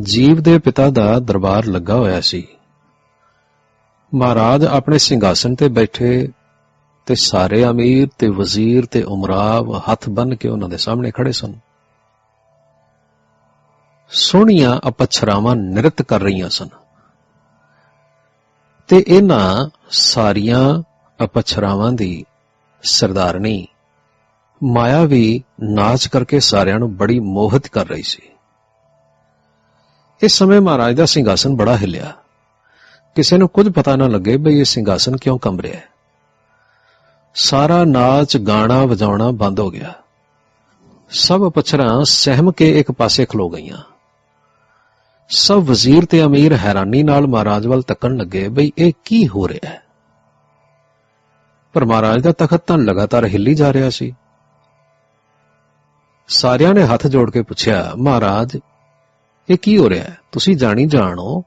ਜੀਵ ਦੇ ਪਿਤਾ ਦਾ ਦਰਬਾਰ ਲੱਗਾ ਹੋਇਆ ਸੀ। ਮਹਾਰਾਜ ਆਪਣੇ ਸਿੰਘਾਸਨ ਤੇ ਬੈਠੇ ਤੇ ਸਾਰੇ ਅਮੀਰ ਤੇ ਵਜ਼ੀਰ ਤੇ ਉਮਰਾਵ ਹੱਥ ਬੰਨ ਕੇ ਉਹਨਾਂ ਦੇ ਸਾਹਮਣੇ ਖੜੇ ਸਨ। ਸੋਹਣੀਆਂ ਅਪਛਰਾਵਾਂ ਨਿਰਤ ਕਰ ਰਹੀਆਂ ਸਨ। ਤੇ ਇਹਨਾਂ ਸਾਰੀਆਂ ਅਪਛਰਾਵਾਂ ਦੀ ਸਰਦਾਰਨੀ ਮਾਇਆ ਵੀ ਨਾਚ ਕਰਕੇ ਸਾਰਿਆਂ ਨੂੰ ਬੜੀ ਮੋਹਿਤ ਕਰ ਰਹੀ ਸੀ। ਇਸ ਸਮੇਂ ਮਹਾਰਾਜ ਦਾ ਸਿੰਘਾਸਨ ਬੜਾ ਹਿੱਲਿਆ। ਕਿਸੇ ਨੂੰ ਕੁਝ ਪਤਾ ਨਾ ਲੱਗੇ ਬਈ ਇਹ ਸਿੰਘਾਸਨ ਕਿਉਂ ਕੰਬ ਰਿਹਾ ਹੈ। ਸਾਰਾ ਨਾਚ, ਗਾਣਾ, ਵਜਾਉਣਾ ਬੰਦ ਹੋ ਗਿਆ। ਸਭ ਪਛਰਾਂ ਸਹਿਮ ਕੇ ਇੱਕ ਪਾਸੇ ਖਲੋ ਗਈਆਂ। ਸਭ ਵਜ਼ੀਰ ਤੇ ਅਮੀਰ ਹੈਰਾਨੀ ਨਾਲ ਮਹਾਰਾਜ ਵੱਲ ਤੱਕਣ ਲੱਗੇ ਬਈ ਇਹ ਕੀ ਹੋ ਰਿਹਾ ਹੈ। ਪਰ ਮਹਾਰਾਜ ਦਾ ਤਖਤ ਤਾਂ ਲਗਾਤਾਰ ਹਿੱਲੀ ਜਾ ਰਿਹਾ ਸੀ। ਸਾਰਿਆਂ ਨੇ ਹੱਥ ਜੋੜ ਕੇ ਪੁੱਛਿਆ, ਮਹਾਰਾਜ ਇਹ ਕੀ ਹੋ ਰਿਹਾ ਹੈ? ਤੁਸੀਂ ਜਾਣੀ ਜਾਣੋ।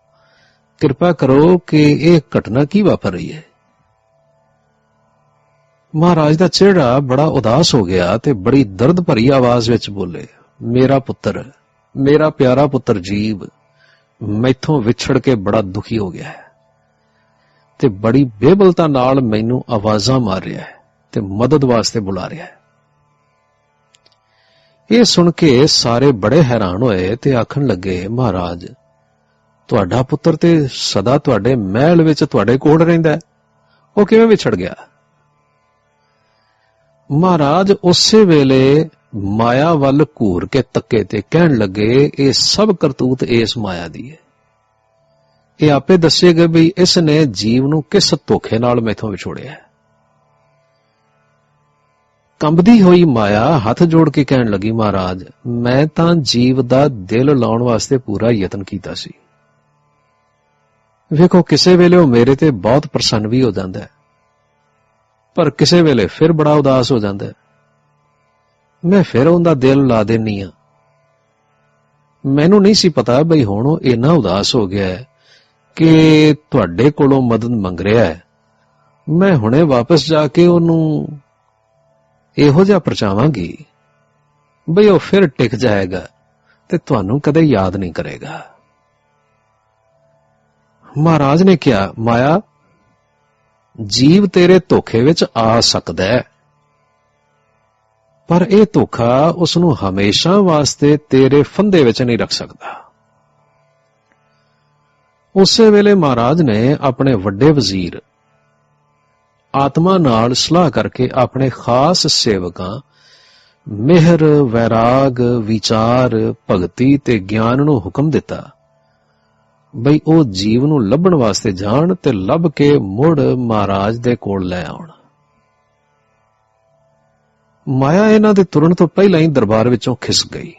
ਕਿਰਪਾ ਕਰੋ ਕਿ ਇਹ ਘਟਨਾ ਕੀ ਵਾਪਰ ਰਹੀ ਹੈ। ਮਹਾਰਾਜ ਦਾ ਚਿਹਰਾ ਬੜਾ ਉਦਾਸ ਹੋ ਗਿਆ ਤੇ ਬੜੀ ਦਰਦ ਭਰੀ ਆਵਾਜ਼ ਵਿੱਚ ਬੋਲੇ, ਮੇਰਾ ਪੁੱਤਰ, ਮੇਰਾ ਪਿਆਰਾ ਪੁੱਤਰ ਜੀਵ, ਮੈਥੋਂ ਵਿਛੜ ਕੇ ਬੜਾ ਦੁਖੀ ਹੋ ਗਿਆ ਹੈ ਤੇ ਬੜੀ ਬੇਬਲਤਾ ਨਾਲ ਮੈਨੂੰ ਆਵਾਜ਼ਾਂ ਮਾਰ ਰਿਹਾ ਹੈ ਤੇ ਮਦਦ ਵਾਸਤੇ ਬੁਲਾ ਰਿਹਾ ਹੈ। ਇਹ ਸੁਣ ਕੇ ਸਾਰੇ ਬੜੇ ਹੈਰਾਨ ਹੋਏ ਤੇ ਆਖਣ ਲੱਗੇ, ਮਹਾਰਾਜ, ਤੁਹਾਡਾ ਪੁੱਤਰ ਤੇ ਸਦਾ ਤੁਹਾਡੇ ਮਹਿਲ ਵਿੱਚ ਤੁਹਾਡੇ ਕੋਲ ਰਹਿੰਦਾ ਹੈ। ਉਹ ਕਿਵੇਂ ਵਿਛੜ ਗਿਆ? ਮਹਾਰਾਜ ਉਸੇ ਵੇਲੇ ਮਾਇਆ ਵੱਲ ਘੂਰ ਕੇ ਤੱਕੇ ਤੇ ਕਹਿਣ ਲੱਗੇ, ਇਹ ਸਭ ਕਰਤੂਤ ਇਸ ਮਾਇਆ ਦੀ ਹੈ। ਇਹ ਆਪੇ ਦੱਸੇਗਾ ਵੀ ਇਸ ਨੇ ਜੀਵ ਨੂੰ ਕਿਸ ਧੋਖੇ ਨਾਲ ਮੈਥੋਂ ਵਿਛੋੜਿਆ ਹੈ। ਕੰਬਦੀ ਹੋਈ ਮਾਇਆ ਹੱਥ ਜੋੜ ਕੇ ਕਹਿਣ ਲੱਗੀ, ਮਹਾਰਾਜ, ਮੈਂ ਤਾਂ ਜੀਵ ਦਾ ਦਿਲ ਲਾਉਣ ਵਾਸਤੇ ਪੂਰਾ ਯਤਨ ਕੀਤਾ ਸੀ। ਵੇਖੋ, ਕਿਸੇ ਵੇਲੇ ਉਹ ਮੇਰੇ ਤੇ ਬਹੁਤ ਪ੍ਰਸੰਨ ਵੀ ਹੋ ਜਾਂਦਾ ਹੈ। ਪਰ ਕਿਸੇ ਵੇਲੇ ਫਿਰ ਬੜਾ ਉਦਾਸ ਹੋ ਜਾਂਦਾ ਹੈ। ਮੈਂ ਫਿਰ ਉਹਦਾ ਦਿਲ ਲਾ ਦੇਣੀ ਆ ਮੈਨੂੰ ਨਹੀਂ ਸੀ ਪਤਾ ਬਈ ਹੁਣ ਉਹ ਇੰਨਾ ਉਦਾਸ ਹੋ ਗਿਆ ਹੈ ਕਿ ਤੁਹਾਡੇ ਕੋਲੋਂ ਮਦਦ ਮੰਗ ਰਿਹਾ ਹੈ। ਮੈਂ ਹੁਣੇ ਵਾਪਸ ਜਾ ਕੇ ਉਹਨੂੰ ਇਹੋ ਜਿਹਾ ਪਰਚਾਵਾਂਗੀ। ਬਈ ਉਹ ਫਿਰ ਟਿਕ ਜਾਏਗਾ ਤੇ ਤੁਹਾਨੂੰ ਕਦੇ ਯਾਦ ਨਹੀਂ ਕਰੇਗਾ। ਮਹਾਰਾਜ ਨੇ ਕਿਹਾ, ਮਾਇਆ, ਜੀਵ ਤੇਰੇ ਧੋਖੇ ਵਿੱਚ ਆ ਸਕਦਾ ਹੈ। ਪਰ ਇਹ ਧੋਖਾ ਉਸ ਨੂੰ ਹਮੇਸ਼ਾ ਵਾਸਤੇ ਤੇਰੇ ਫੰਦੇ ਵਿੱਚ ਨਹੀਂ ਰੱਖ ਸਕਦਾ। ਉਸੇ ਵੇਲੇ ਮਹਾਰਾਜ ਨੇ ਆਪਣੇ ਵੱਡੇ ਵਜ਼ੀਰ ਆਤਮਾ ਨਾਲ ਸਲਾਹ ਕਰਕੇ ਆਪਣੇ ਖਾਸ ਸੇਵਕਾਂ, ਮਿਹਰ, ਵੈਰਾਗ, ਵਿਚਾਰ, ਭਗਤੀ ਤੇ ਗਿਆਨ ਨੂੰ ਹੁਕਮ ਦਿੱਤਾ। ਬਈ ਉਹ ਜੀਵ ਨੂੰ ਲੱਭਣ ਵਾਸਤੇ ਜਾਣ ਤੇ ਲੱਭ ਕੇ ਮੁੜ ਮਹਾਰਾਜ ਦੇ ਕੋਲ ਲੈ ਆਉਣ। ਮਾਇਆ ਇਹਨਾਂ ਦੇ ਤੁਰਨ ਤੋਂ ਪਹਿਲਾਂ ਹੀ ਦਰਬਾਰ ਵਿੱਚੋਂ ਖਿਸ ਗਈ।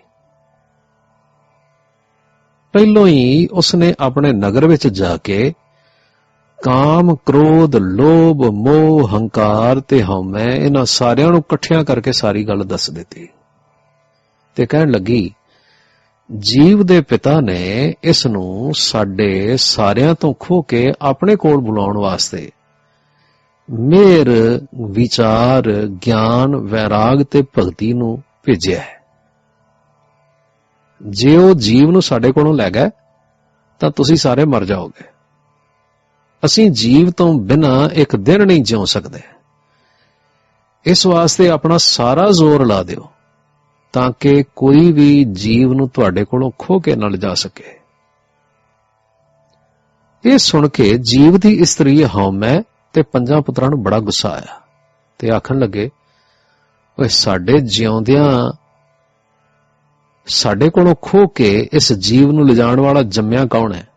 ਪਹਿਲੋਂ ਹੀ ਉਸਨੇ ਆਪਣੇ ਨਗਰ ਵਿੱਚ ਜਾ ਕੇ ਕਾਮ, ਕ੍ਰੋਧ, ਲੋਭ, ਮੋਹ, ਹੰਕਾਰ ਤੇ ਹਉਮੈ ਇਹਨਾਂ ਸਾਰਿਆਂ ਨੂੰ ਇਕੱਠਿਆਂ ਕਰਕੇ ਸਾਰੀ ਗੱਲ ਦੱਸ ਦਿੱਤੀ। ਤੇ ਕਹਿਣ ਲੱਗੀ, ਜੀਵ ਦੇ ਪਿਤਾ ਨੇ ਇਸ ਨੂੰ ਸਾਡੇ ਸਾਰਿਆਂ ਤੋਂ ਖੋ ਕੇ ਆਪਣੇ ਕੋਲ ਬੁਲਾਉਣ ਵਾਸਤੇ ਮੇਰ, ਵਿਚਾਰ, ਗਿਆਨ, ਵੈਰਾਗ ਤੇ ਭਗਤੀ ਨੂੰ ਭੇਜਿਆ ਹੈ। ਜੇ ਉਹ ਜੀਵ ਨੂੰ ਸਾਡੇ ਕੋਲੋਂ ਲੈ ਗਏ, ਤਾਂ ਤੁਸੀਂ ਸਾਰੇ ਮਰ ਜਾਓਗੇ। ਅਸੀਂ ਜੀਵ ਤੋਂ ਬਿਨਾ ਇੱਕ ਦਿਨ ਨਹੀਂ ਜਿਉ ਸਕਦੇ। ਇਸ ਵਾਸਤੇ ਆਪਣਾ ਸਾਰਾ ਜ਼ੋਰ ਲਾ ਦਿਓ, ਤਾਂ ਕਿ ਕੋਈ ਵੀ ਜੀਵ ਨੂੰ ਤੁਹਾਡੇ ਕੋਲੋਂ ਖੋ ਕੇ ਨਾ ਲਿਜਾ ਸਕੇ। ਇਹ ਸੁਣ ਕੇ ਜੀਵ ਦੀ ਇਸਤਰੀ ਹਉਮੈ ਤੇ ਪੰਜਾਂ ਪੁੱਤਰਾਂ ਨੂੰ ਬੜਾ ਗੁੱਸਾ ਆਇਆ ਤੇ ਆਖਣ ਲੱਗੇ, ਓਏ, ਸਾਡੇ ਜਿਉਂਦਿਆਂ ਸਾਡੇ ਕੋਲੋਂ ਖੋ ਕੇ ਇਸ ਜੀਵ ਨੂੰ ਲਿਜਾਣ ਵਾਲਾ ਜੰਮਿਆ ਕੌਣ ਹੈ?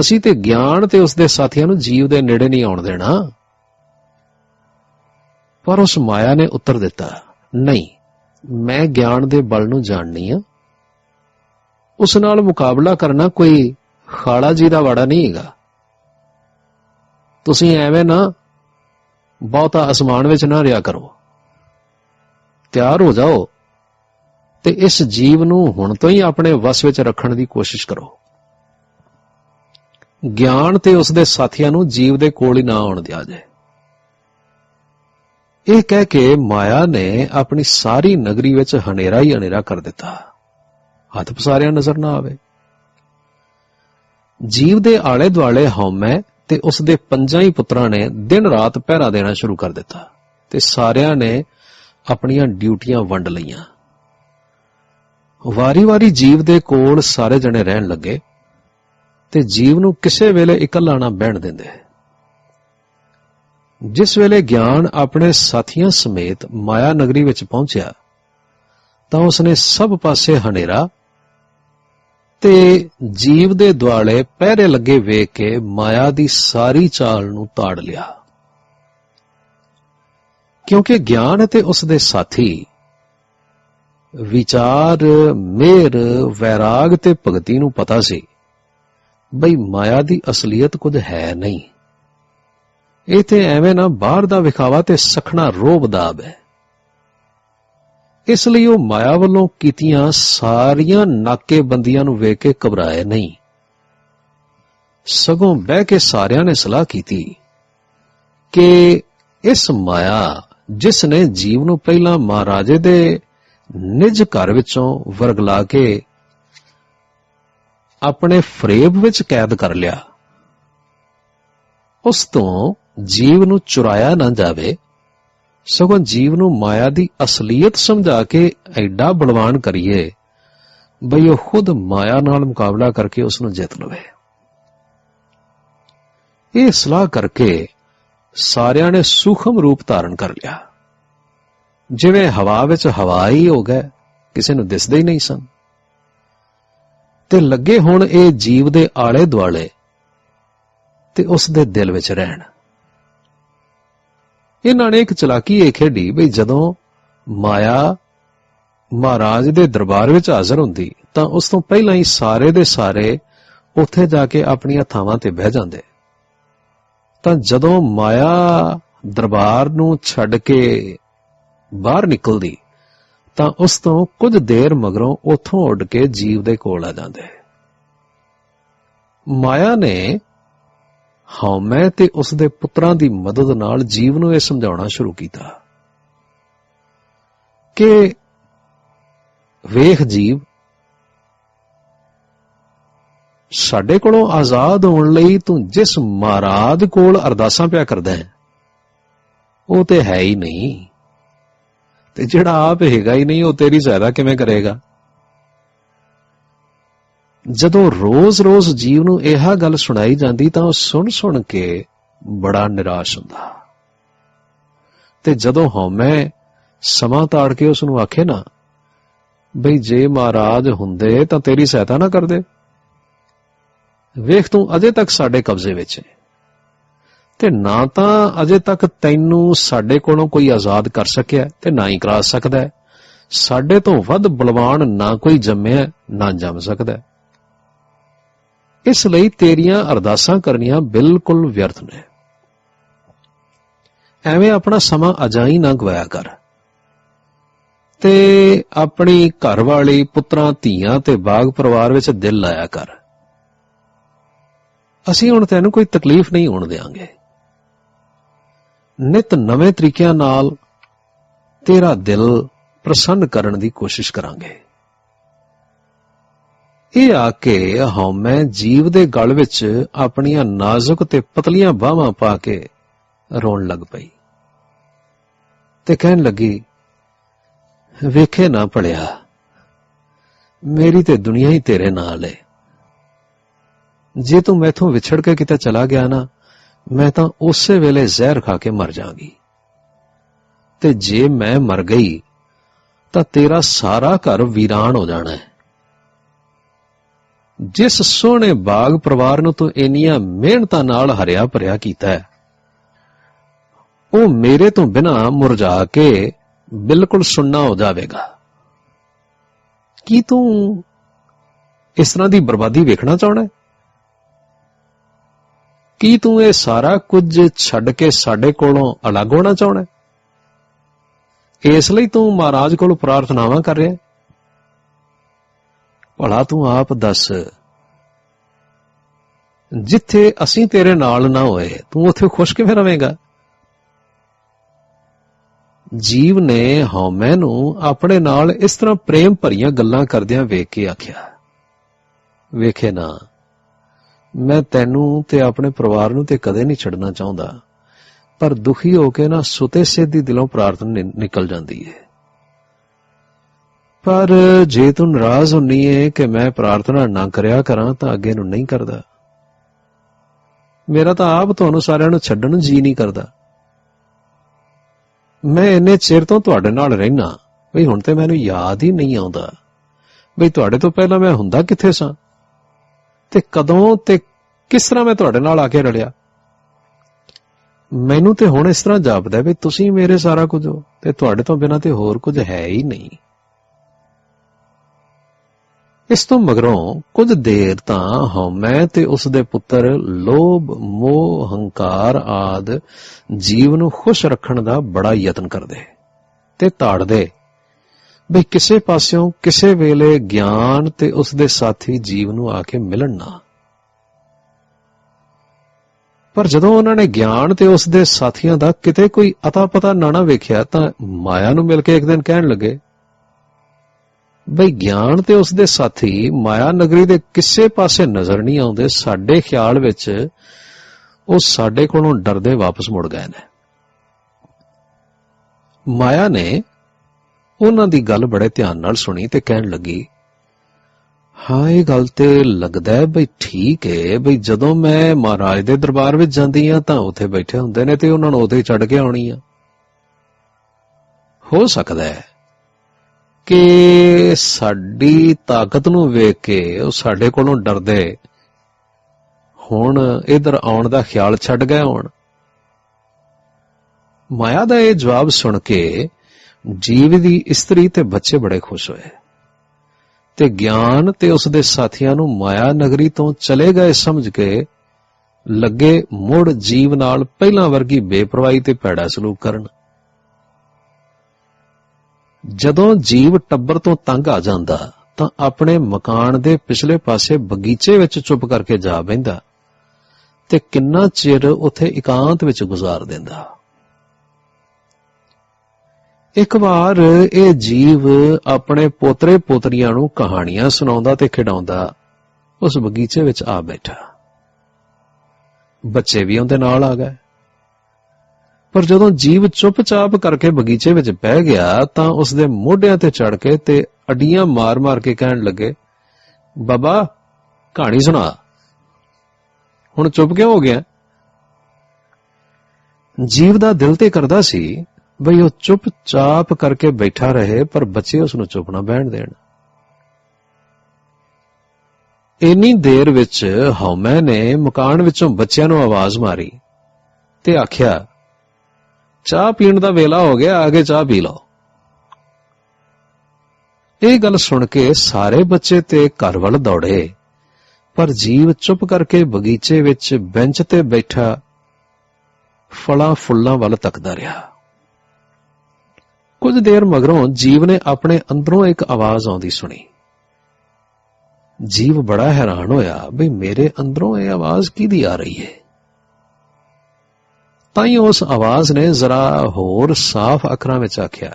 ਅਸੀਂ ਤੇ ਗਿਆਨ ਤੇ ਉਸ ਦੇ ਸਾਥੀਆਂ ਨੂੰ ਜੀਵ ਦੇ ਨੇੜੇ ਨਹੀਂ ਆਉਣ ਦੇਣਾ। ਪਰ ਉਸ ਮਾਇਆ ਨੇ ਉੱਤਰ ਦਿੱਤਾ, ਨਹੀਂ, ਮੈਂ ਗਿਆਨ ਦੇ ਬਲ ਨੂੰ ਜਾਣਨੀ ਆ। ਉਸ ਨਾਲ ਮੁਕਾਬਲਾ ਕਰਨਾ ਕੋਈ ਖਾਲਾ ਜੀ ਦਾ ਵਾੜਾ ਨਹੀਂ ਹੈਗਾ। ਤੁਸੀਂ ਐਵੇਂ ਨਾ ਬਹੁਤਾ ਅਸਮਾਨ ਵਿੱਚ ਨਾ ਰਿਆ ਕਰੋ। ਤਿਆਰ ਹੋ ਜਾਓ ਤੇ ਇਸ ਜੀਵ ਨੂੰ ਹੁਣ ਤੋਂ ਹੀ ਆਪਣੇ ਵਸ ਵਿੱਚ ਰੱਖਣ ਦੀ ਕੋਸ਼ਿਸ਼ ਕਰੋ। ਗਿਆਨ ਤੇ ਉਸ ਦੇ ਸਾਥੀਆਂ ਨੂੰ ਜੀਵ ਦੇ ਕੋਲ ਹੀ ਨਾ ਆਉਣ ਦਿਆ ਜਾਏ। ਇਹ ਕਹਿ ਕੇ ਮਾਇਆ ਨੇ ਆਪਣੀ ਸਾਰੀ ਨਗਰੀ ਵਿੱਚ ਹਨੇਰਾ ਹੀ ਹਨੇਰਾ ਕਰ ਦਿੱਤਾ। ਹੱਥ ਪਸਾਰਿਆ ਨਜ਼ਰ ਨਾ ਆਵੇ। ਜੀਵ ਦੇ ਆਲੇ ਦੁਆਲੇ ਹਉਮੈ ਤੇ ਉਸ ਦੇ ਪੰਜਾਂ ਹੀ ਪੁੱਤਰਾਂ ਨੇ ਦਿਨ ਰਾਤ ਪਹਿਰਾ ਦੇਣਾ ਸ਼ੁਰੂ ਕਰ ਦਿੱਤਾ ਤੇ ਸਾਰਿਆਂ ਨੇ ਆਪਣੀਆਂ ਡਿਊਟੀਆਂ ਵੰਡ ਲਈਆਂ। ਵਾਰੀ-ਵਾਰੀ ਜੀਵ ਦੇ ਕੋਲ ਸਾਰੇ ਜਣੇ ਰਹਿਣ ਲੱਗੇ। ਤੇ ਜੀਵ ਨੂੰ ਕਿਸੇ ਵੇਲੇ ਇਕੱਲਾ ਨਾ ਬਹਿਣ ਦਿੰਦੇ ਜਿਸ ਵੇਲੇ ਗਿਆਨ ਆਪਣੇ ਸਾਥੀਆਂ ਸਮੇਤ ਮਾਇਆ ਨਗਰੀ ਵਿੱਚ ਪਹੁੰਚਿਆ, ਤਾਂ ਉਸਨੇ ਸਭ ਪਾਸੇ ਹਨੇਰਾ ਤੇ ਜੀਵ ਦੇ ਦੁਆਲੇ ਪਹਿਰੇ ਲੱਗੇ ਵੇਖ ਕੇ ਮਾਇਆ ਦੀ ਸਾਰੀ ਚਾਲ ਨੂੰ ਤਾੜ ਲਿਆ। ਕਿਉਂਕਿ ਗਿਆਨ ਅਤੇ ਉਸ ਦੇ ਸਾਥੀ ਵਿਚਾਰ ਮੇਰ ਵੈਰਾਗ ਤੇ ਭਗਤੀ ਨੂੰ ਪਤਾ ਸੀ ਬਈ ਮਾਇਆ ਦੀ ਅਸਲੀਅਤ ਕੁਝ ਹੈ ਨਹੀਂ। ਇਹ ਤੇ ਐਵੇਂ ਨਾ ਬਾਹਰ ਦਾ ਵਿਖਾਵਾ ਤੇ ਸਖਣਾ ਰੋਬਦਾਬ ਹੈ ਇਸ ਲਈ ਉਹ ਮਾਇਆ ਵੱਲੋਂ ਕੀਤੀਆਂ ਸਾਰੀਆਂ ਨਾਕੇਬੰਦੀਆਂ ਨੂੰ ਵੇਖ ਕੇ ਘਬਰਾਏ ਨਹੀਂ। ਸਗੋਂ ਬਹਿ ਕੇ ਸਾਰਿਆਂ ਨੇ ਸਲਾਹ ਕੀਤੀ ਕਿ ਇਸ ਮਾਇਆ ਜਿਸ ਨੇ ਜੀਵ ਨੂੰ ਪਹਿਲਾਂ ਮਹਾਰਾਜੇ ਦੇ ਨਿਜ ਘਰ ਵਿੱਚੋਂ ਵਰਗਲਾ ਕੇ ਆਪਣੇ ਫਰੇਬ ਵਿੱਚ ਕੈਦ ਕਰ ਲਿਆ। ਉਸ ਤੋਂ ਜੀਵ ਨੂੰ ਚੁਰਾਇਆ ਨਾ ਜਾਵੇ, ਸਗੋਂ ਜੀਵ ਨੂੰ ਮਾਇਆ ਦੀ ਅਸਲੀਅਤ ਸਮਝਾ ਕੇ ਐਡਾ ਬਲਵਾਨ ਕਰੀਏ, ਬਈ ਉਹ ਖੁਦ ਮਾਇਆ ਨਾਲ ਮੁਕਾਬਲਾ ਕਰਕੇ ਉਸ ਨੂੰ ਜਿੱਤ ਲਵੇ। ਇਹ ਸਲਾਹ ਕਰਕੇ ਸਾਰਿਆਂ ਨੇ ਸੂਖਮ ਰੂਪ ਧਾਰਨ ਕਰ ਲਿਆ। ਜਿਵੇਂ ਹਵਾ ਵਿੱਚ ਹਵਾ ਹੀ ਹੋ ਗਏ, ਕਿਸੇ ਨੂੰ ਦਿਸਦੇ ਹੀ ਨਹੀਂ ਸਨ। ਤੇ ਲੱਗੇ ਹੁਣ ਇਹ ਜੀਵ ਦੇ ਆਲੇ ਦੁਆਲੇ ਤੇ ਉਸ ਦੇ ਦਿਲ ਵਿੱਚ ਰਹਿਣ। ਇਹਨਾਂ ਨੇ ਇੱਕ ਚਲਾਕੀ ਇਹ ਖੇਡੀ ਵੀ ਜਦੋਂ ਮਾਇਆ ਮਹਾਰਾਜ ਦੇ ਦਰਬਾਰ ਵਿੱਚ ਹਾਜ਼ਰ ਹੁੰਦੀ, ਤਾਂ ਉਸ ਤੋਂ ਪਹਿਲਾਂ ਹੀ ਸਾਰੇ ਦੇ ਸਾਰੇ ਉੱਥੇ ਜਾ ਕੇ ਆਪਣੀਆਂ ਥਾਵਾਂ ਤੇ ਬਹਿ ਜਾਂਦੇ। ਤਾਂ ਜਦੋਂ ਮਾਇਆ ਦਰਬਾਰ ਨੂੰ ਛੱਡ ਕੇ ਬਾਹਰ ਨਿਕਲਦੀ ਤਾਂ ਉਸ ਤੋਂ ਕੁਝ ਦੇਰ ਮਗਰੋਂ ਉੱਥੋਂ ਉੱਡ ਕੇ ਜੀਵ ਦੇ ਕੋਲ ਆ ਜਾਂਦੇ। ਮਾਇਆ ਨੇ ਹਉਮੈ ਤੇ ਉਸ ਦੇ ਪੁੱਤਰਾਂ ਦੀ ਮਦਦ ਨਾਲ ਜੀਵ ਨੂੰ ਇਹ ਸਮਝਾਉਣਾ ਸ਼ੁਰੂ ਕੀਤਾ ਕਿ ਵੇਖ ਜੀਵ, ਸਾਡੇ ਕੋਲੋਂ ਆਜ਼ਾਦ ਹੋਣ ਲਈ ਤੂੰ ਜਿਸ ਮਹਾਰਾਜ ਕੋਲ ਅਰਦਾਸਾਂ ਪਿਆ ਕਰਦਾ ਹੈ, ਉਹ ਤੇ ਹੈ ਹੀ ਨਹੀਂ। ਤੇ ਜਿਹੜਾ ਆਪ ਹੈਗਾ ਹੀ ਨਹੀਂ, ਉਹ ਤੇਰੀ ਸਹਾਇਤਾ ਕਿਵੇਂ ਕਰੇਗਾ? ਜਦੋਂ ਰੋਜ਼-ਰੋਜ਼ ਜੀਵ ਨੂੰ ਇਹ ਗੱਲ ਸੁਣਾਈ ਜਾਂਦੀ, ਤਾਂ ਉਹ ਸੁਣ-ਸੁਣ ਕੇ ਬੜਾ ਨਿਰਾਸ਼ ਹੁੰਦਾ। ਤੇ ਜਦੋਂ ਹਉਮੈ ਸਮਾਂ ਤਾੜ ਕੇ ਉਸ ਨੂੰ ਆਖੇ ਨਾ, ਬਈ ਜੇ ਮਹਾਰਾਜ ਹੁੰਦੇ, ਤਾਂ ਤੇਰੀ ਸਹਾਇਤਾ ਨਾ ਕਰਦੇ। ਵੇਖ ਤੂੰ ਅਜੇ ਤੱਕ ਸਾਡੇ ਕਬਜ਼ੇ ਵਿੱਚ ਹੈ। ਤੇ ਨਾ ਤਾਂ ਅਜੇ ਤੱਕ ਤੈਨੂੰ ਸਾਡੇ ਕੋਲੋਂ ਕੋਈ ਆਜ਼ਾਦ ਕਰ ਸਕਿਆ ਤੇ ਨਾ ਹੀ ਕਰਾ ਸਕਦਾ ਹੈ। ਸਾਡੇ ਤੋਂ ਵੱਧ ਬਲਵਾਨ ਨਾ ਕੋਈ ਜੰਮਿਆ ਨਾ ਜੰਮ ਸਕਦਾ ਇਸ ਲਈ ਤੇਰੀਆਂ ਅਰਦਾਸਾਂ ਕਰਨੀਆਂ ਬਿਲਕੁਲ ਵਿਅਰਥ ਨੇ। ਐਵੇਂ ਆਪਣਾ ਸਮਾਂ ਅਜਾਈ ਨਾ ਗਵਾਇਆ ਕਰ। ਤੇ ਆਪਣੀ ਘਰ ਵਾਲੀ ਪੁੱਤਰਾਂ, ਧੀਆਂ ਤੇ ਬਾਗ ਪਰਿਵਾਰ ਵਿੱਚ ਦਿਲ ਲਾਇਆ ਕਰ। ਅਸੀਂ ਹੁਣ ਤੈਨੂੰ ਕੋਈ ਤਕਲੀਫ ਨਹੀਂ ਹੋਣ ਦੇਵਾਂਗੇ ਨਿਤ ਨਵੇਂ ਤਰੀਕਿਆਂ ਨਾਲ ਤੇਰਾ ਦਿਲ ਪ੍ਰਸੰਨ ਕਰਨ ਦੀ ਕੋਸ਼ਿਸ਼ ਕਰਾਂਗੇ। ਇਹ ਆ ਕੇ ਹਉਮੈ ਜੀਵ ਦੇ ਗਲ ਵਿੱਚ ਆਪਣੀਆਂ ਨਾਜ਼ੁਕ ਤੇ ਪਤਲੀਆਂ ਬਾਹਾਂ ਪਾ ਕੇ ਰੋਣ ਲੱਗ ਪਈ ਤੇ ਕਹਿਣ ਲੱਗੀ, ਵੇਖੇ ਨਾ ਪੜਿਆ ਮੇਰੀ ਤੇ ਦੁਨੀਆ ਹੀ ਤੇਰੇ ਨਾਲ ਏ। ਜੇ ਤੂੰ ਮੈਥੋਂ ਵਿਛੜ ਕੇ ਕਿਤੇ ਚਲਾ ਗਿਆ ਨਾ ਮੈਂ ਤਾਂ ਉਸੇ ਵੇਲੇ ਜ਼ਹਿਰ ਖਾ ਕੇ ਮਰ ਜਾਵਾਂਗੀ। ਤੇ ਜੇ ਮੈਂ ਮਰ ਗਈ, ਤਾਂ ਤੇਰਾ ਸਾਰਾ ਘਰ ਵੀਰਾਨ ਹੋ ਜਾਣਾ ਹੈ। ਜਿਸ ਸੋਹਣੇ ਬਾਗ ਪਰਿਵਾਰ ਨੂੰ ਤੂੰ ਇੰਨੀਆਂ ਮਿਹਨਤਾਂ ਨਾਲ ਹਰਿਆ ਭਰਿਆ ਕੀਤਾ ਹੈ, ਉਹ ਮੇਰੇ ਤੋਂ ਬਿਨਾ ਮੁਰਝਾ ਕੇ ਬਿਲਕੁਲ ਸੁੰਨਾ ਹੋ ਜਾਵੇਗਾ। ਕੀ ਤੂੰ ਇਸ ਤਰ੍ਹਾਂ ਦੀ ਬਰਬਾਦੀ ਵੇਖਣਾ ਚਾਹਣਾ ਕੀ ਤੂੰ ਇਹ ਸਾਰਾ ਕੁਝ ਛੱਡ ਕੇ ਸਾਡੇ ਕੋਲੋਂ ਅਲੱਗ ਹੋਣਾ ਚਾਹਣਾ ਇਸ ਲਈ ਤੂੰ ਮਹਾਰਾਜ ਕੋਲ ਪ੍ਰਾਰਥਨਾਵਾਂ ਕਰ ਰਿਹਾ ਭਲਾ ਤੂੰ ਆਪ ਦੱਸ, ਜਿੱਥੇ ਅਸੀਂ ਤੇਰੇ ਨਾਲ ਨਾ ਹੋਏ, ਤੂੰ ਉੱਥੇ ਖੁਸ਼ ਕਿਵੇਂ ਰਵੇਂਗਾ ਜੀਵ ਨੇ ਹਉਮੈ ਨੂੰ ਆਪਣੇ ਨਾਲ ਇਸ ਤਰ੍ਹਾਂ ਪ੍ਰੇਮ ਭਰੀਆਂ ਗੱਲਾਂ ਕਰਦਿਆਂ ਵੇਖ ਕੇ ਆਖਿਆ, ਵੇਖੇ ਨਾ ਮੈਂ ਤੈਨੂੰ ਤੇ ਆਪਣੇ ਪਰਿਵਾਰ ਨੂੰ ਤੇ ਕਦੇ ਨਹੀਂ ਛੱਡਣਾ ਚਾਹੁੰਦਾ। ਪਰ ਦੁਖੀ ਹੋ ਕੇ ਨਾ ਸੁਤੇ ਸਿੱਧੀ ਦਿਲੋਂ ਪ੍ਰਾਰਥਨਾ ਨਿਕਲ ਜਾਂਦੀ ਹੈ ਪਰ ਜੇ ਤੂੰ ਨਾਰਾਜ਼ ਹੁੰਨੀ ਹੈ ਕਿ ਮੈਂ ਪ੍ਰਾਰਥਨਾ ਨਾ ਕਰਿਆ ਕਰਾਂ ਤਾਂ ਅੱਗੇ ਨੂੰ ਨਹੀਂ ਕਰਦਾ। ਮੇਰਾ ਤਾਂ ਆਪ ਤੁਹਾਨੂੰ ਸਾਰਿਆਂ ਨੂੰ ਛੱਡਣ ਨੂੰ ਜੀ ਨਹੀਂ ਕਰਦਾ। ਮੈਂ ਇੰਨੇ ਚਿਰ ਤੋਂ ਤੁਹਾਡੇ ਨਾਲ ਰਹਿਣਾ ਵੀ ਹੁਣ ਤੇ ਮੈਨੂੰ ਯਾਦ ਹੀ ਨਹੀਂ ਆਉਂਦਾ। ਵੀ ਤੁਹਾਡੇ ਤੋਂ ਪਹਿਲਾਂ ਮੈਂ ਹੁੰਦਾ ਕਿੱਥੇ ਸਾਂ? ਤੇ ਕਦੋਂ ਤੇ ਕਿਸ ਤਰ੍ਹਾਂ ਮੈਂ ਤੁਹਾਡੇ ਨਾਲ ਆ ਕੇ ਰਲਿਆ? ਮੈਨੂੰ ਤੇ ਹੁਣ ਇਸ ਤਰ੍ਹਾਂ ਜਾਪਦਾ ਵੀ ਤੁਸੀਂ ਮੇਰੇ ਸਾਰਾ ਕੁਝ ਹੋ, ਤੇ ਤੁਹਾਡੇ ਤੋਂ ਬਿਨਾਂ ਤੇ ਹੋਰ ਕੁਝ ਹੈ ਹੀ ਨਹੀਂ। ਇਸ ਤੋਂ ਮਗਰੋਂ ਕੁਝ ਦੇਰ ਤਾਂ ਹਉਮੈ ਤੇ ਉਸ ਦੇ ਪੁੱਤਰ ਲੋਭ, ਮੋਹ, ਹੰਕਾਰ ਆਦ ਜੀਵ ਨੂੰ ਖੁਸ਼ ਰੱਖਣ ਦਾ ਬੜਾ ਯਤਨ ਕਰਦੇ, ਤੇ ਤਾੜਦੇ ਵੀ ਕਿਸੇ ਪਾਸਿਓਂ ਕਿਸੇ ਵੇਲੇ ਗਿਆਨ ਤੇ ਉਸ ਦੇ ਸਾਥੀ ਜੀਵ ਨੂੰ ਆ ਕੇ ਮਿਲਣ ਨਾ। ਪਰ ਜਦੋਂ ਉਹਨਾਂ ਨੇ ਗਿਆਨ ਤੇ ਉਸ ਦੇ ਸਾਥੀਆਂ ਦਾ ਕਿਤੇ ਕੋਈ ਅਤਾ ਪਤਾ ਨਾ ਵੇਖਿਆ ਤਾਂ ਮਾਇਆ ਨੂੰ ਮਿਲ ਕੇ ਇੱਕ ਦਿਨ ਕਹਿਣ ਲੱਗੇ, ਬਈ ਗਿਆਨ ਤੇ ਉਸ ਦੇ ਸਾਥੀ ਮਾਇਆ ਨਗਰੀ ਦੇ ਕਿਸੇ ਪਾਸੇ ਨਜ਼ਰ ਨਹੀਂ ਆਉਂਦੇ, ਸਾਡੇ ਖਿਆਲ ਵਿੱਚ ਉਹ ਸਾਡੇ ਕੋਲੋਂ ਡਰਦੇ ਵਾਪਸ ਮੁੜ ਗਏ ਨੇ। ਮਾਇਆ ਨੇ ਉਹਨਾਂ ਦੀ ਗੱਲ ਬੜੇ ਧਿਆਨ ਨਾਲ ਸੁਣੀ ਤੇ ਕਹਿਣ ਲੱਗੀ ਹਾਂ ਇਹ ਗੱਲ ਤੇ ਲੱਗਦਾ ਹੈ ਬਈ ਠੀਕ ਹੈ ਬਈ ਜਦੋਂ ਮੈਂ ਮਹਾਰਾਜ ਦੇ ਦਰਬਾਰ ਵਿੱਚ ਜਾਂਦੀ ਆ ਤਾਂ ਉੱਥੇ ਬੈਠੇ ਹੁੰਦੇ ਨੇ ਤੇ ਉਹਨਾਂ ਨੂੰ ਉੱਥੇ ਛੱਡ ਕੇ ਆਉਣੀ ਆ। ਹੋ ਸਕਦਾ ਹੈ ਕਿ ਸਾਡੀ ਤਾਕਤ ਨੂੰ ਵੇਖ ਕੇ ਉਹ ਸਾਡੇ ਕੋਲੋਂ ਡਰਦੇ ਹੁਣ, ਇਧਰ ਆਉਣ ਦਾ ਖਿਆਲ ਛੱਡ ਗਏ ਹੋਣ। ਮਾਇਆ ਦਾ ਇਹ ਜਵਾਬ ਸੁਣ ਕੇ ਜੀਵ ਦੀ ਇਸਤਰੀ ਤੇ ਬੱਚੇ ਬੜੇ ਖੁਸ਼ ਹੋਏ। ਤੇ ਗਿਆਨ ਤੇ ਉਸ ਦੇ ਸਾਥੀਆਂ ਨੂੰ ਮਾਇਆ ਨਗਰੀ ਤੋਂ ਚਲੇ ਗਏ ਸਮਝ ਕੇ ਲੱਗੇ ਮੁੜ ਜੀਵ ਨਾਲ ਪਹਿਲਾਂ ਵਰਗੀ ਬੇਪਰਵਾਹੀ ਤੇ ਭੈੜਾ ਸਲੂਕ ਕਰਨ। ਜਦੋਂ ਜੀਵ ਟੱਬਰ ਤੋਂ ਤੰਗ ਆ ਜਾਂਦਾ, ਤਾਂ ਆਪਣੇ ਮਕਾਨ ਦੇ ਪਿਛਲੇ ਪਾਸੇ ਬਗੀਚੇ ਵਿੱਚ ਚੁੱਪ ਕਰਕੇ ਜਾ ਬੈਂਦਾ ਤੇ ਕਿੰਨਾ ਚਿਰ ਉੱਥੇ ਇਕਾਂਤ ਵਿੱਚ ਗੁਜ਼ਾਰ ਦਿੰਦਾ। ਇੱਕ ਵਾਰ ਇਹ ਜੀਵ ਆਪਣੇ ਪੋਤਰੇ ਪੋਤਰੀਆਂ ਨੂੰ ਕਹਾਣੀਆਂ ਸੁਣਾਉਂਦਾ ਤੇ ਖਿਡਾਉਂਦਾ, ਉਸ ਬਗੀਚੇ ਵਿੱਚ ਆ ਬੈਠਾ। ਬੱਚੇ ਵੀ ਉਹਦੇ ਨਾਲ ਆ ਗਏ। ਪਰ ਜਦੋਂ ਜੀਵ ਚੁੱਪਚਾਪ ਕਰਕੇ ਬਗੀਚੇ ਵਿੱਚ ਬਹਿ ਗਿਆ, ਤਾਂ ਉਸ ਦੇ ਮੋਢਿਆਂ ਤੇ ਚੜ ਕੇ ਤੇ ਅੱਡੀਆਂ ਮਾਰ-ਮਾਰ ਕੇ ਕਹਿਣ ਲੱਗੇ, ਬਾਬਾ, ਕਹਾਣੀ ਸੁਣਾ। ਹੁਣ ਚੁੱਪ ਕਿਉਂ ਹੋ ਗਿਆ? ਜੀਵ ਦਾ ਦਿਲ ਤੇ ਕਰਦਾ ਸੀ ਬਈ ਉਹ ਚੁੱਪਚਾਪ ਕਰਕੇ ਬੈਠਾ ਰਹੇ, ਪਰ ਬੱਚੇ ਉਸ ਨੂੰ ਚੁੱਪ ਨਾ ਬਹਿਣ ਦੇਣ। ਇੰਨੀ ਦੇਰ ਵਿੱਚ ਹਉਮੈ ਨੇ ਮਕਾਨ ਵਿੱਚੋਂ ਬੱਚਿਆਂ ਨੂੰ ਆਵਾਜ਼ ਮਾਰੀ ਤੇ ਆਖਿਆ, ਚਾਹ ਪੀਣ ਦਾ ਵੇਲਾ ਹੋ ਗਿਆ ਆਗੇ ਚਾਹ ਪੀ ਲਓ। ਇਹ ਗੱਲ ਸੁਣ ਕੇ ਸਾਰੇ ਬੱਚੇ ਤੇ ਘਰ ਵੱਲ ਦੌੜੇ, ਪਰ ਜੀਵ ਚੁੱਪ ਕਰਕੇ ਬਗੀਚੇ ਵਿੱਚ ਬੈਂਚ ਤੇ ਬੈਠਾ ਫਲਾਂ ਫੁੱਲਾਂ ਵੱਲ ਤੱਕਦਾ ਰਿਹਾ। ਕੁਝ ਦੇਰ ਮਗਰੋਂ ਜੀਵ ਨੇ ਆਪਣੇ ਅੰਦਰੋਂ ਇੱਕ ਆਵਾਜ਼ ਆਉਂਦੀ ਸੁਣੀ। ਜੀਵ ਬੜਾ ਹੈਰਾਨ ਹੋਇਆ ਵੀ ਮੇਰੇ ਅੰਦਰੋਂ ਇਹ ਆਵਾਜ਼ ਕਿਹਦੀ ਆ ਰਹੀ ਹੈ। ਤਾਂ ਹੀ ਉਸ ਆਵਾਜ਼ ਨੇ ਜ਼ਰਾ ਹੋਰ ਸਾਫ਼ ਅੱਖਰਾਂ ਵਿੱਚ ਆਖਿਆ,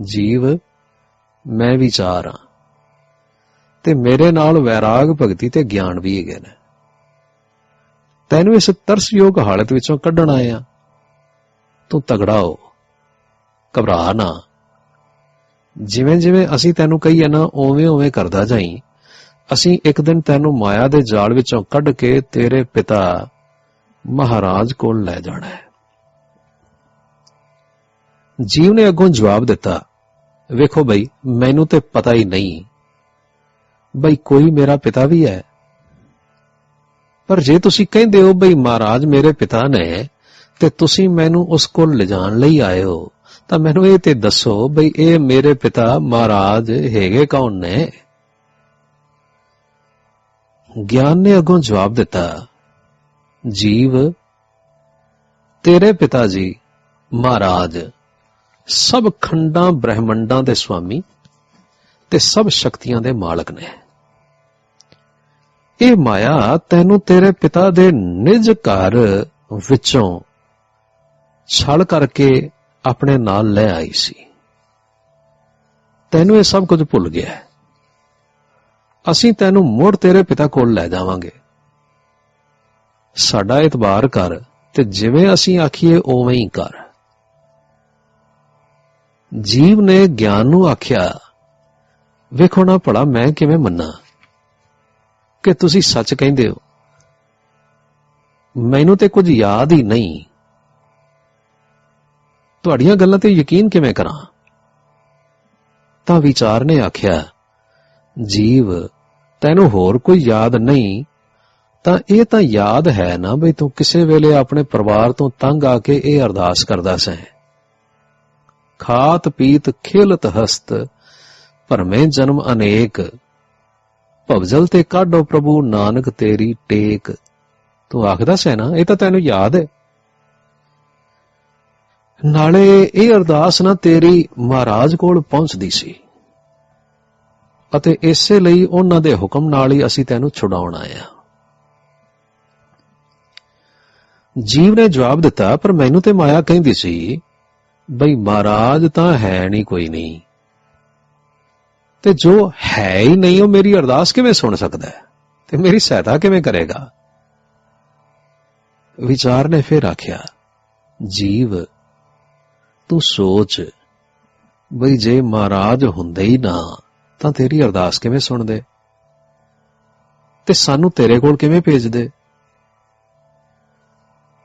ਜੀਵ, ਮੈਂ ਵਿਚਾਰ ਹਾਂ ਤੇ ਮੇਰੇ ਨਾਲ ਵੈਰਾਗ ਭਗਤੀ ਤੇ ਗਿਆਨ ਵੀ ਹੈਗੇ ਨੇ। ਤੈਨੂੰ ਇਸ ਤਰਸਯੋਗ ਹਾਲਤ ਵਿੱਚੋਂ ਕੱਢਣ ਆਇਆ ਤੂੰ ਤਗੜਾ ਹੋ। ਘਬਰਾ ਨਾ। ਜਿਵੇਂ ਜਿਵੇਂ ਅਸੀਂ ਤੈਨੂੰ ਕਹੀਏ ਨਾ ਓਵੇਂ ਓਵੇਂ ਕਰਦਾ ਜਾਈ। ਅਸੀਂ ਇੱਕ ਦਿਨ ਤੈਨੂੰ ਮਾਇਆ ਦੇ ਜਾਲ ਵਿੱਚੋਂ ਕੱਢ ਕੇ ਤੇਰੇ ਪਿਤਾ ਮਹਾਰਾਜ ਕੋਲ ਲੈ ਜਾਣਾ ਹੈ। ਜੀਵ ਨੇ ਅੱਗੋਂ ਜਵਾਬ ਦਿੱਤਾ, ਵੇਖੋ ਬਈ, ਮੈਨੂੰ ਤੇ ਪਤਾ ਹੀ ਨਹੀਂ। ਬਈ, ਕੋਈ ਮੇਰਾ ਪਿਤਾ ਵੀ ਹੈ। ਪਰ ਜੇ ਤੁਸੀਂ ਕਹਿੰਦੇ ਹੋ ਬਈ ਮਹਾਰਾਜ ਮੇਰੇ ਪਿਤਾ ਨੇ, ਤੇ ਤੁਸੀਂ ਮੈਨੂੰ ਉਸ ਕੋਲ ਲਿਜਾਣ ਲਈ ਆਏ ਹੋ। ਤਾਂ ਮੈਨੂੰ ਇਹ ਤੇ ਦੱਸੋ ਬਈ ਇਹ ਮੇਰੇ ਪਿਤਾ ਮਹਾਰਾਜ ਹੈਗੇ ਕੌਣ ਨੇ? ਗਿਆਨ ਨੇ ਅੱਗੋਂ ਜਵਾਬ ਦਿੱਤਾ, ਜੀਵ, ਤੇਰੇ ਪਿਤਾ ਜੀ, ਮਹਾਰਾਜ, ਸਭ ਖੰਡਾਂ ਬ੍ਰਹਿਮੰਡਾਂ ਦੇ ਸੁਆਮੀ ਤੇ ਸਭ ਸ਼ਕਤੀਆਂ ਦੇ ਮਾਲਕ ਨੇ। ਇਹ ਮਾਇਆ ਤੈਨੂੰ ਤੇਰੇ ਪਿਤਾ ਦੇ ਨਿਜ ਘਰ ਵਿੱਚੋਂ ਛਲ ਕਰਕੇ ਆਪਣੇ ਨਾਲ ਲੈ ਆਈ ਸੀ। ਤੈਨੂੰ ਇਹ ਸਭ ਕੁਝ ਭੁੱਲ ਗਿਆ ਹੈ। ਅਸੀਂ ਤੈਨੂੰ ਮੁੜ ਤੇਰੇ ਪਿਤਾ ਕੋਲ ਲੈ ਜਾਵਾਂਗੇ। ਸਾਡਾ ਇਤਬਾਰ ਕਰ ਤੇ ਜਿਵੇਂ ਅਸੀਂ ਆਖੀਏ ਉਵੇਂ ਹੀ ਕਰ। ਜੀਵ ਨੇ ਗਿਆਨ ਨੂੰ ਆਖਿਆ, ਵੇਖੋ ਨਾ ਭਲਾ ਮੈਂ ਕਿਵੇਂ ਮੰਨਾਂ? ਕਿ ਤੁਸੀਂ ਸੱਚ ਕਹਿੰਦੇ ਹੋ? ਮੈਨੂੰ ਤੇ ਕੁਝ ਯਾਦ ਹੀ ਨਹੀਂ। ਤੁਹਾਡੀਆਂ ਗੱਲਾਂ ਤੇ ਯਕੀਨ ਕਿਵੇਂ ਕਰਾਂ? ਤਾਂ ਵਿਚਾਰ ਨੇ ਆਖਿਆ, ਜੀਵ, ਤੈਨੂੰ ਹੋਰ ਕੋਈ ਯਾਦ ਨਹੀਂ? ਤਾਂ ਇਹ ਤਾਂ ਯਾਦ ਹੈ ਨਾ ਬਈ ਤੂੰ ਕਿਸੇ ਵੇਲੇ ਆਪਣੇ ਪਰਿਵਾਰ ਤੋਂ ਤੰਗ ਆ ਕੇ ਇਹ ਅਰਦਾਸ ਕਰਦਾ ਸੈਂ? ਖਾਤ ਪੀਤ ਖੇਲਤ ਹਸਤ, ਭਰਮੇ ਜਨਮ ਅਨੇਕ। ਭਵਜਲ ਤੇ ਕਾਢੋ ਪ੍ਰਭੂ ਨਾਨਕ ਤੇਰੀ ਟੇਕ। ਤੂੰ ਆਖਦਾ ਸੈ ਨਾ, ਇਹ ਤਾਂ ਤੈਨੂੰ ਯਾਦ ਹੈ। ਨਾਲੇ ਇਹ ਅਰਦਾਸ ਨਾ ਤੇਰੀ ਮਹਾਰਾਜ ਕੋਲ ਪਹੁੰਚਦੀ ਸੀ। ਅਤੇ ਇਸੇ ਲਈ ਉਹਨਾਂ ਦੇ ਹੁਕਮ ਨਾਲ ਹੀ ਅਸੀਂ ਤੈਨੂੰ ਛੁਡਾਉਣ ਆਏ ਹਾਂ। ਜੀਵ ਨੇ ਜਵਾਬ ਦਿੱਤਾ, ਪਰ ਮੈਨੂੰ ਤੇ ਮਾਇਆ ਕਹਿੰਦੀ ਸੀ, ਬਈ ਮਹਾਰਾਜ ਤਾਂ ਹੈ ਨਹੀਂ ਕੋਈ ਨਹੀਂ। ਤੇ ਜੋ ਹੈ ਹੀ ਨਹੀਂ, ਉਹ ਮੇਰੀ ਅਰਦਾਸ ਕਿਵੇਂ ਸੁਣ ਸਕਦਾ ਹੈ? ਤੇ ਮੇਰੀ ਸਹਾਇਤਾ ਕਿਵੇਂ ਕਰੇਗਾ? ਵਿਚਾਰ ਨੇ ਫਿਰ ਆਖਿਆ, ਜੀਵ ਤੂੰ ਸੋਚ, ਬਈ ਜੇ ਮਹਾਰਾਜ ਹੁੰਦੇ ਹੀ ਨਾ, ਤਾਂ ਤੇਰੀ ਅਰਦਾਸ ਕਿਵੇਂ ਸੁਣਦੇ? ਤੇ ਸਾਨੂੰ ਤੇਰੇ ਕੋਲ ਕਿਵੇਂ ਭੇਜਦੇ?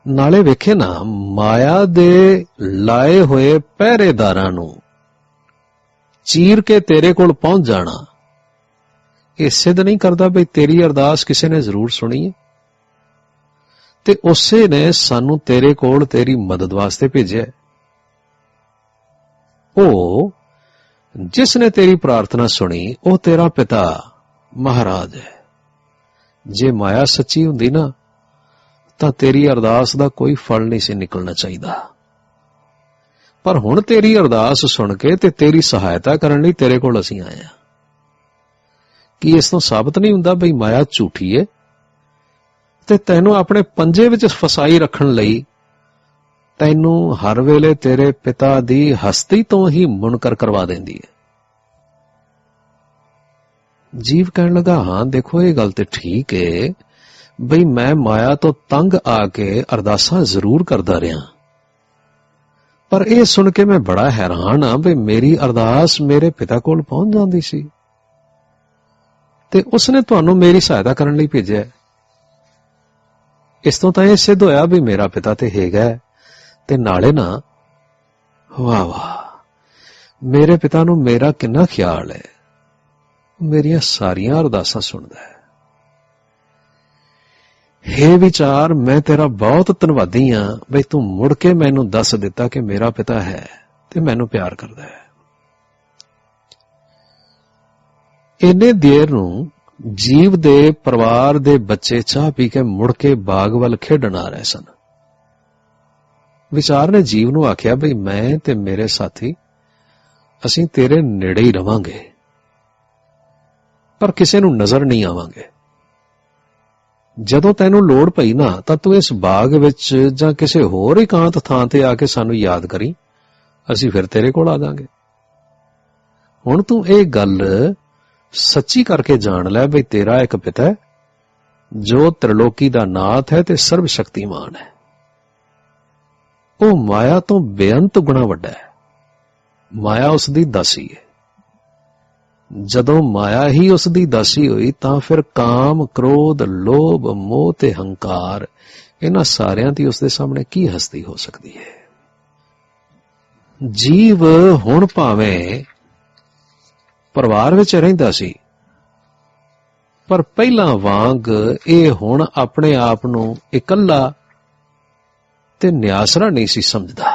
ਨਾਲੇ ਵੇਖੇ ਨਾ, ਮਾਇਆ ਦੇ ਲਾਏ ਹੋਏ ਪਹਿਰੇਦਾਰਾਂ ਨੂੰ ਚੀਰ ਕੇ ਤੇਰੇ ਕੋਲ ਪਹੁੰਚ ਜਾਣਾ, ਇਹ ਸਿੱਧ ਨਹੀਂ ਕਰਦਾ ਬਈ ਤੇਰੀ ਅਰਦਾਸ ਕਿਸੇ ਨੇ ਜ਼ਰੂਰ ਸੁਣੀ ਹੈ? ਤੇ ਉਸੇ ਨੇ ਸਾਨੂੰ ਤੇਰੇ ਕੋਲ ਤੇਰੀ ਮਦਦ ਵਾਸਤੇ ਭੇਜਿਆ ਉਹ ਜਿਸ ਨੇ ਤੇਰੀ ਪ੍ਰਾਰਥਨਾ ਸੁਣੀ, ਉਹ ਤੇਰਾ ਪਿਤਾ ਮਹਾਰਾਜ ਹੈ। ਜੇ ਮਾਇਆ ਸੱਚੀ ਹੁੰਦੀ ਨਾ, ਤਾਂ ਤੇਰੀ ਅਰਦਾਸ ਦਾ ਕੋਈ ਫਲ ਨਹੀਂ ਸੀ ਨਿਕਲਣਾ ਚਾਹੀਦਾ। ਪਰ ਹੁਣ ਤੇਰੀ ਅਰਦਾਸ ਸੁਣ ਕੇ ਤੇ ਤੇਰੀ ਸਹਾਇਤਾ ਕਰਨ ਲਈ ਤੇਰੇ ਕੋਲ ਅਸੀਂ ਆਏ ਹਾਂ। ਕੀ ਇਸ ਤੋਂ ਸਾਬਤ ਨਹੀਂ ਹੁੰਦਾ ਬਈ ਮਾਇਆ ਝੂਠੀ ਹੈ ਤੇ ਤੈਨੂੰ ਆਪਣੇ ਪੰਜੇ ਵਿੱਚ ਫਸਾਈ ਰੱਖਣ ਲਈ ਤੈਨੂੰ ਹਰ ਵੇਲੇ ਤੇਰੇ ਪਿਤਾ ਦੀ ਹਸਤੀ ਤੋਂ ਹੀ ਮੁਨਕਰ ਕਰਵਾ ਦਿੰਦੀ ਹੈ। ਜੀਵ ਕਹਿਣ ਲੱਗਾ, ਹਾਂ, ਦੇਖੋ, ਇਹ ਗੱਲ ਤੇ ਠੀਕ ਹੈ ਬਈ ਮੈਂ ਮਾਇਆ ਤੋਂ ਤੰਗ ਆ ਕੇ ਅਰਦਾਸਾਂ ਜ਼ਰੂਰ ਕਰਦਾ ਰਿਹਾ। ਪਰ ਇਹ ਸੁਣ ਕੇ ਮੈਂ ਬੜਾ ਹੈਰਾਨ ਆ ਵੀ ਮੇਰੀ ਅਰਦਾਸ ਮੇਰੇ ਪਿਤਾ ਕੋਲ ਪਹੁੰਚ ਜਾਂਦੀ ਸੀ। ਤੇ ਉਸਨੇ ਤੁਹਾਨੂੰ ਮੇਰੀ ਸਹਾਇਤਾ ਕਰਨ ਲਈ ਭੇਜਿਆ। ਇਸ ਤੋਂ ਤਾਂ ਇਹ ਸਿੱਧ ਹੋਇਆ ਵੀ ਮੇਰਾ ਪਿਤਾ ਤੇ ਹੈਗਾ ਹੈ। ਤੇ ਨਾਲੇ ਨਾ, ਵਾਹ ਵਾਹ, ਮੇਰੇ ਪਿਤਾ ਨੂੰ ਮੇਰਾ ਕਿੰਨਾ ਖਿਆਲ ਹੈ। ਮੇਰੀਆਂ ਸਾਰੀਆਂ ਅਰਦਾਸਾਂ ਸੁਣਦਾ ਹੈ। ਹੇ ਵਿਚਾਰ, ਮੈਂ ਤੇਰਾ ਬਹੁਤ ਧੰਨਵਾਦੀ ਹਾਂ, ਬਈ ਤੂੰ ਮੁੜ ਕੇ ਮੈਨੂੰ ਦੱਸ ਦਿੱਤਾ ਕਿ ਮੇਰਾ ਪਿਤਾ ਹੈ ਤੇ ਮੈਨੂੰ ਪਿਆਰ ਕਰਦਾ ਹੈ। ਇੰਨੇ ਦੇਰ ਨੂੰ ਜੀਵ ਦੇ ਪਰਿਵਾਰ ਦੇ ਬੱਚੇ ਚਾਹ ਪੀ ਕੇ ਮੁੜ ਕੇ ਬਾਗ ਵੱਲ ਖੇਡਣ ਆ ਰਹੇ ਸਨ। ਵਿਚਾਰ ਨੇ ਜੀਵ ਨੂੰ ਆਖਿਆ, ਬਈ ਮੈਂ ਤੇ ਮੇਰੇ ਸਾਥੀ, ਅਸੀਂ ਤੇਰੇ ਨੇੜੇ ਹੀ ਰਵਾਂਗੇ। ਪਰ ਕਿਸੇ ਨੂੰ ਨਜ਼ਰ ਨਹੀਂ ਆਵਾਂਗੇ। ਜਦੋਂ ਤੈਨੂੰ ਲੋੜ ਪਈ ਨਾ, ਤਾਂ ਤੂੰ ਇਸ ਬਾਗ ਵਿੱਚ ਜਾਂ ਕਿਸੇ ਹੋਰ ਇਕਾਂਤ ਥਾਂ ਤੇ ਆ ਕੇ ਸਾਨੂੰ ਯਾਦ ਕਰੀ। ਅਸੀਂ ਫਿਰ ਤੇਰੇ ਕੋਲ ਆ ਜਾਾਂਗੇ। ਹੁਣ ਤੂੰ ਇਹ ਗੱਲ ਸੱਚੀ ਕਰਕੇ ਜਾਣ ਲੈ, ਬਈ ਤੇਰਾ ਇੱਕ ਪਿਤਾ ਜੋ ਤ੍ਰਿਲੋਕੀ ਦਾ ਨਾਥ ਹੈ ਤੇ ਸਰਵ ਸ਼ਕਤੀਮਾਨ ਹੈ। ਉਹ ਮਾਇਆ ਤੋਂ ਬੇਅੰਤ ਗੁਣਾ ਵੱਡਾ ਹੈ। ਮਾਇਆ ਉਸ ਦੀ ਦਾਸੀ ਹੈ। ਜਦੋਂ ਮਾਇਆ ਹੀ ਉਸ ਦੀ ਦਾਸੀ ਹੋਈ ਤਾਂ ਫਿਰ ਕਾਮ, ਕ੍ਰੋਧ, ਲੋਭ, ਮੋਹ ਤੇ ਹੰਕਾਰ ਇਹਨਾਂ ਸਾਰਿਆਂ ਦੀ ਉਸ ਦੇ ਸਾਹਮਣੇ ਕੀ ਹਸਤੀ ਹੋ ਸਕਦੀ ਹੈ? ਜੀਵ ਹੁਣ ਭਾਵੇਂ ਪਰਿਵਾਰ ਵਿੱਚ ਰਹਿੰਦਾ ਸੀ ਪਰ ਪਹਿਲਾਂ ਵਾਂਗ ਇਹ ਹੁਣ ਆਪਣੇ ਆਪ ਨੂੰ ਇਕੱਲਾ ਤੇ ਨਿਆਸਰਾ ਨਹੀਂ ਸੀ ਸਮਝਦਾ।